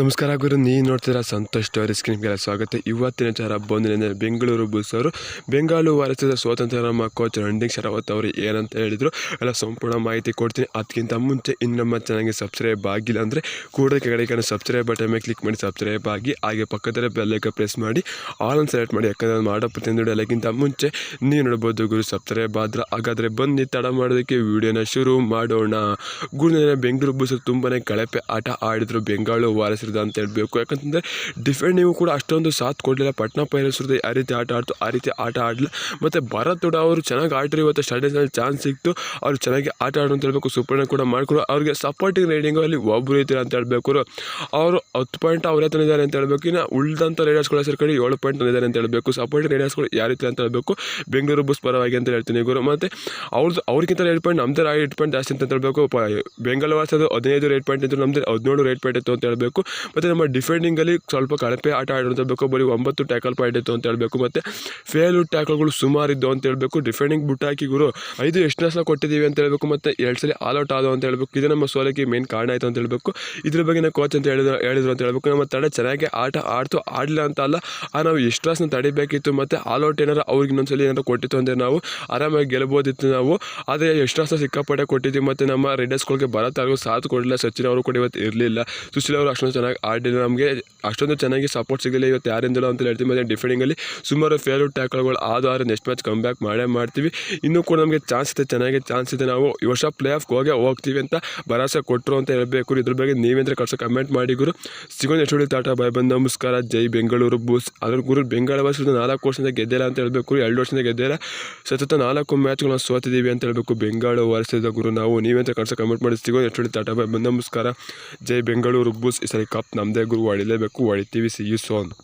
ನಮಸ್ಕಾರ ಗುರು ನೀವು ನೋಡ್ತೀರಾ ಸಂತೋಷ್ ಸ್ಟೋರಿ ಸ್ಕ್ರೀನ್ಗೆಲ್ಲ ಸ್ವಾಗತ. ಇವತ್ತಿನ ಚಾರ ಬಂದಿನಿಂದ ಬೆಂಗಳೂರು ಬುಸ್ ಅವರು ಬೆಂಗಳೂರು ವಾರಸದ ಸ್ವಾತಂತ್ರ್ಯ ಕೋಚ್ ರಂಡಿಂಗ್ ಶರಾವತ್ ಅವರು ಏನಂತ ಹೇಳಿದರು, ಎಲ್ಲ ಸಂಪೂರ್ಣ ಮಾಹಿತಿ ಕೊಡ್ತೀನಿ. ಅದಕ್ಕಿಂತ ಮುಂಚೆ ಇನ್ನು ನಮ್ಮ ಚಾನಲ್ಗೆ ಸಬ್ಸ್ಕ್ರೈಬ್ ಆಗಿಲ್ಲ ಅಂದರೆ ಕೂಡ ಕೆಳಗೆ ಸಬ್ಸ್ಕ್ರೈಬ್ ಬಟನ್ ಮೇಲೆ ಕ್ಲಿಕ್ ಮಾಡಿ ಸಬ್ಸ್ಕ್ರೈಬ್ ಆಗಿ, ಹಾಗೆ ಪಕ್ಕದಲ್ಲೇ ಬೆಲ್ಲೈಕ ಪ್ರೆಸ್ ಮಾಡಿ ಆಲ್ ಸೆಲೆಕ್ಟ್ ಮಾಡಿ, ಯಾಕಂದರೆ ಮಾಡೋ ಪ್ರತಿಯೊಂದು ಎಲ್ಲಕ್ಕಿಂತ ಮುಂಚೆ ನೀವು ನೋಡ್ಬೋದು ಗುರು ಸಬ್ಸ್ಕ್ರೈಬ್ ಆದ್ರೆ ಹಾಗಾದರೆ ಬನ್ನಿ, ತಡ ಮಾಡೋದಕ್ಕೆ ವಿಡಿಯೋನ ಶುರು ಮಾಡೋಣ. ಗುರು ಬೆಂಗಳೂರು ಬುಸ್ ತುಂಬಾ ಕಳಪೆ ಆಟ ಆಡಿದ್ರು. ಬೆಂಗಳೂರು ವಾರಸದ ಅಂತ ಹೇಳಬೇಕು. ಯಾಕಂತಂದರೆ ಡಿಫೆಂಡಿಂಗು ಕೂಡ ಅಷ್ಟೊಂದು ಸಾಥ್ ಕೊಡಲಿಲ್ಲ. ಪಟ್ನಾ ಪೈರಸ್ ಯಾವ ರೀತಿ ಆಟ ಆಡ್ತು, ಆ ರೀತಿ ಆಟ ಆಡಲಿಲ್ಲ. ಮತ್ತು ಭರತ್ ಕೂಡ ಅವರು ಚೆನ್ನಾಗಿ ಆಡಿದ್ರು ಇವತ್ತು ಸ್ಟಾರ್ಟಿಂಗ್ನಲ್ಲಿ ಚಾನ್ಸ್ ಸಿಕ್ತು. ಅವ್ರು ಚೆನ್ನಾಗಿ ಆಟ ಆಡು ಅಂತ ಹೇಳಬೇಕು. ಸುಪರ್ಣ ಕೂಡ ಮಾಡಿಕೊಂಡು. ಅವ್ರಿಗೆ ಸಪೋರ್ಟಿಂಗ್ ರೈಡಿಂಗಲ್ಲಿ ಒಬ್ಬರು ಇದ್ದಾರೆ ಅಂತ ಹೇಳಬೇಕು. ಅವರು ಹತ್ತು ಪಾಯಿಂಟ್ ಅವರೇ ತಂದಿದ್ದಾರೆ ಅಂತ ಹೇಳಬೇಕು. ಇನ್ನು ಉಳಿದಂಥ ರೈಡರ್ಸ್ಗಳ ಸೇರ್ಕೊಂಡು ಏಳು ಪಾಯಿಂಟ್ ತಂದಿದ್ದಾರೆ ಅಂತ ಹೇಳಬೇಕು. ಸಪೋರ್ಟಿಂಗ್ ರೈಡರ್ಸ್ಗಳು ಯಾವ ರೀತಿ ಅಂತ ಹೇಳಬೇಕು. ಬೆಂಗಳೂರು ಬಸ್ ಪರವಾಗಿ ಅಂತ ಹೇಳ್ತೀನಿ ಗುರು. ಮತ್ತು ಅವ್ರದ್ದು ಅವ್ರಿಗಿಂತ ರೇಟ್ ಪಾಯಿಂಟ್ ನಮ್ಮದೇ ಏಟ್ ಪಾಯಿಂಟ್ ಜಾಸ್ತಿ ಅಂತ ಹೇಳಬೇಕು. ಬೆಂಗಳೂರು ವಾಸದ ಹದಿನೈದು ರೇಟ್ ಪಾಯಿಂಟ್ ಇದ್ರು ನಮ್ಮದು ಹದಿನೇಳು ರೇಟ್ ಪಾಯಿಂಟ್ ಇತ್ತು ಅಂತ ಹೇಳಬೇಕು. ಮತ್ತು ನಮ್ಮ ಡಿಫೆಂಡಿಂಗಲ್ಲಿ ಸ್ವಲ್ಪ ಕಳಪೆ ಆಟ ಆಡೋದು ಬೇಕು ಬರೀ ಒಂಬತ್ತು ಟ್ಯಾಕಲ್ ಪಾಯಿಂಟ್ ಇತ್ತು ಅಂತ ಹೇಳಬೇಕು. ಮತ್ತು ಫೇಲು ಟ್ಯಾಕಲ್ಗಳು ಸುಮಾರು ಇದ್ದು ಅಂತ ಹೇಳಬೇಕು. ಡಿಫೆಂಡಿಂಗ್ ಬುಟ್ಟಾಕಿ ಗುರು, ಐದು ಎಷ್ಟನೇ ಕೊಟ್ಟಿದ್ದೀವಿ ಅಂತ ಹೇಳಬೇಕು. ಮತ್ತು ಎರಡು ಸಲ ಆಲ್ ಔಟ್ ಆದವು ಅಂತ ಹೇಳಬೇಕು. ಇದು ನಮ್ಮ ಸೋಲಕ್ಕೆ ಮೇನ್ ಕಾರಣ ಆಯಿತು ಅಂತ ಹೇಳಬೇಕು. ಇದ್ರ ಬಗ್ಗೆ ಕೋಚ್ ಅಂತ ಹೇಳಿದ್ರು ಹೇಳಿದ್ರು ಅಂತ ಹೇಳಬೇಕು. ನಮ್ಮ ತಡೆ ಚೆನ್ನಾಗಿ ಆಟ ಆಡ್ತು, ಆಡಲಿಲ್ಲ ಅಂತ ಅಲ್ಲ. ಆ ನಾವು ಎಷ್ಟು ರಾಸ್ನ ತಡಿಬೇಕಿತ್ತು. ಮತ್ತು ಆಲ್ ಔಟ್ ಏನಾರು ಅವ್ರಿಗೆ ಇನ್ನೊಂದ್ಸಲ ಏನಾರು ಕೊಟ್ಟಿತ್ತು ಅಂದರೆ ನಾವು ಆರಾಮಾಗಿ ಗೆಲ್ಬೋದಿತ್ತು ನಾವು. ಆದರೆ ಎಷ್ಟು ರಾಸ ಸಿಕ್ಕಾಪಟ್ಟೆ ಕೊಟ್ಟಿದ್ದೀವಿ. ಮತ್ತು ನಮ್ಮ ರೈಡರ್ಸ್ಗಳಿಗೆ ಬರತ್ತಾಗೂ ಸಾಥ್ ಕೊಡಲಿಲ್ಲ. ಸಚಿನ್ ಅವರು ಕೂಡ ಇವತ್ತು ಇರಲಿಲ್ಲ. ಸುಶೀಲ್ ಅವರು ಅಷ್ಟೊಂದು ಚೆನ್ನಾಗಿ ಆಡಿಲ್ಲ ನಮಗೆ ಅಷ್ಟೊಂದು ಚೆನ್ನಾಗಿ ಸಪೋರ್ಟ್ ಸಿಗಲಿಲ್ಲ. ಇವತ್ತು ಯಾರಿಂದಲೋ ಅಂತ ಹೇಳ್ತೀವಿ ಮತ್ತು ಡಿಫೆಂಡಿಂಗಲ್ಲಿ ಸುಮಾರು ಫೇವ್ರೇಟ್ ಟ್ಯಾಕಲ್ಗಳು ಆಧಾರ ನೆಕ್ಸ್ಟ್ ಮ್ಯಾಚ್ ಕಮ್ ಬ್ಯಾಕ್ ಮಾಡೇ ಮಾಡ್ತೀವಿ. ಇನ್ನೂ ಕೂಡ ನಮಗೆ ಚಾನ್ಸ್ ಇದೆ, ಚೆನ್ನಾಗಿ ಚಾನ್ಸ್ ಇದೆ. ನಾವು ಈ ವರ್ಷ ಪ್ಲೇ ಆಫ್ ಹೋಗೇ ಹೋಗ್ತೀವಿ ಅಂತ ಭರವಸೆ ಕೊಟ್ಟರು ಅಂತ ಹೇಳಬೇಕು ಇದ್ರ ಬಗ್ಗೆ ನೀವೇಂದ್ರೆ ಕಳ್ಸೋ ಕಮೆಂಟ್ ಮಾಡಿ ಗುರು. ಸಿಗೋದು ಎಷ್ಟು ತಾಟ ಬಾಯ್ ಬಂದು ನಮಸ್ಕಾರ. ಜೈ ಬೆಂಗಳೂರು, ಬೂಸ್. ಅದ್ರ ಗುರು ಬೆಂಗಳೂರು ವರ್ಷದ ನಾಲ್ಕು ವರ್ಷದಿಂದ ಗೆದ್ದಿಲ್ಲ ಅಂತ ಹೇಳಬೇಕು ಎರಡು ವರ್ಷದಿಂದ ಗೆದ್ದಿಲ್ಲ. ಸತತ ನಾಲ್ಕು ಮ್ಯಾಚ್ಗಳನ್ನ ಸೋತಿದ್ದೀವಿ ಅಂತ ಹೇಳಬೇಕು ಬೆಂಗಳೂರು ವರ್ಷದ ಗುರು. ನಾವು ನೀವೇಂದ್ರೆ ಕಳ್ಸೋ ಕಮೆಂಟ್ ಮಾಡಿ. ನೆಕ್ಸ್ಟ್ ಎಷ್ಟು ತಾಟ ಬಾಯ್ ಬಂದು ನಮಸ್ಕಾರ. ಜೈ ಬೆಂಗಳೂರು, ಬೂಸ್. ಈ ಸರಿ ಕಪ್ ನಮ್ಮದೇ ಗುರು. ಹೊಡಿಲೇಬೇಕು quality with you soon.